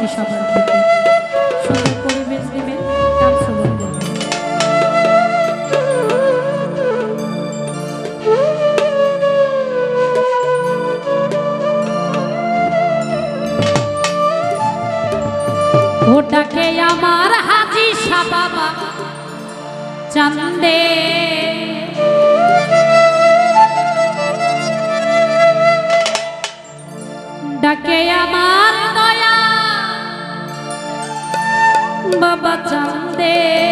চাচ্ছি সবার থেকে। সুন্দর পরিবেশ ওটাকে আমার হাজি ডাকে আমার বাবা চান্দে